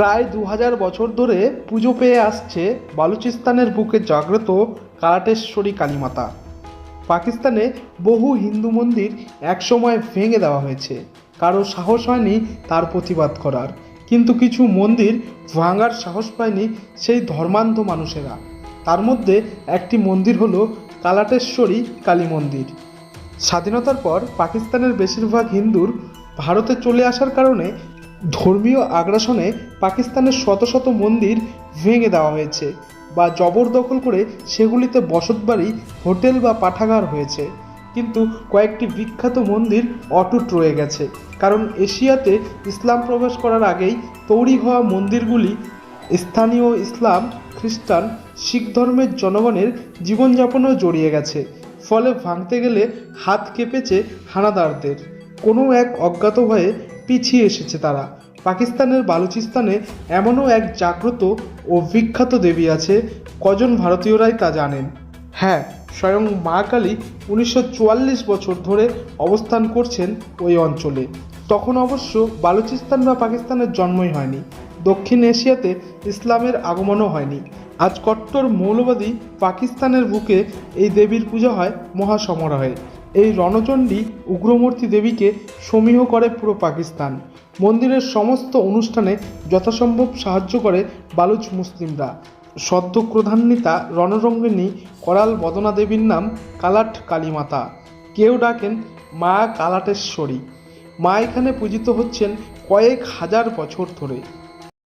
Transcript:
প্রায় দু হাজার বছর ধরে পুজো পেয়ে আসছে বালুচিস্তানের বুকে জাগ্রত কারাটেশ্বরী কালীমাতা। পাকিস্তানে বহু হিন্দু মন্দির একসময় ভেঙে দেওয়া হয়েছে। কারও সাহস হয়নি তার প্রতিবাদ করার। কিন্তু কিছু মন্দির ভাঙার সাহস পায়নি সেই ধর্মান্ধ মানুষেরা। তার মধ্যে একটি মন্দির হল কালাটেশ্বরী কালী মন্দির। স্বাধীনতার পর পাকিস্তানের বেশিরভাগ হিন্দুর ভারতে চলে আসার কারণে ধর্মীয় আগ্রাসনে পাকিস্তানের শত শত মন্দির ভেঙে দেওয়া হয়েছে বা জবরদখল করে সেগুলিতে বসতবাড়ি, হোটেল বা পাঠাগার হয়েছে। কিন্তু কয়েকটি বিখ্যাত মন্দির অটুট রয়ে গেছে। কারণ এশিয়াতে ইসলাম প্রবেশ করার আগেই তৈরি হওয়া মন্দিরগুলি স্থানীয় ইসলাম, খ্রিস্টান, শিখ ধর্মের জনগণের জীবনযাপনও জড়িয়ে গেছে। ফলে ভাঙতে গেলে হাত কেঁপেছে হানাদারদের। কোনো এক অজ্ঞাত ভয়ে পিছিয়ে এসেছে তারা। পাকিস্তানের বালুচিস্তানে এমনও এক জাগ্রত ও বিখ্যাত দেবী আছে, কজন ভারতীয়রাই তা জানেন। হ্যাঁ স্বয়ং মা কালী উনিশশো চুয়াল্লিশ বছর ধরে অবস্থান করছেন ওই অঞ্চলে। তখন অবশ্য বালুচিস্তান বা পাকিস্তানের জন্মই হয়নি। দক্ষিণ এশিয়াতে ইসলামের আগমনও হয়নি। আজ কট্টর মৌলবাদী পাকিস্তানের বুকে এই দেবীর পূজা হয় মহাসমারোহে। এই রণচণ্ডী উগ্রমূর্তি দেবীকে সমীহ করে পুরো পাকিস্তান। মন্দিরের সমস্ত অনুষ্ঠানে যথাসম্ভব সাহায্য করে বালুচ মুসলিমরা। সদ্য ক্রধান্বিতা রণরঙ্গিনী করাল বদনা দেবীর নাম কালাট কালীমাতা। কেউ ডাকেন মা কালাটেশ্বরী। মা এখানে পূজিত হচ্ছেন কয়েক হাজার বছর ধরে।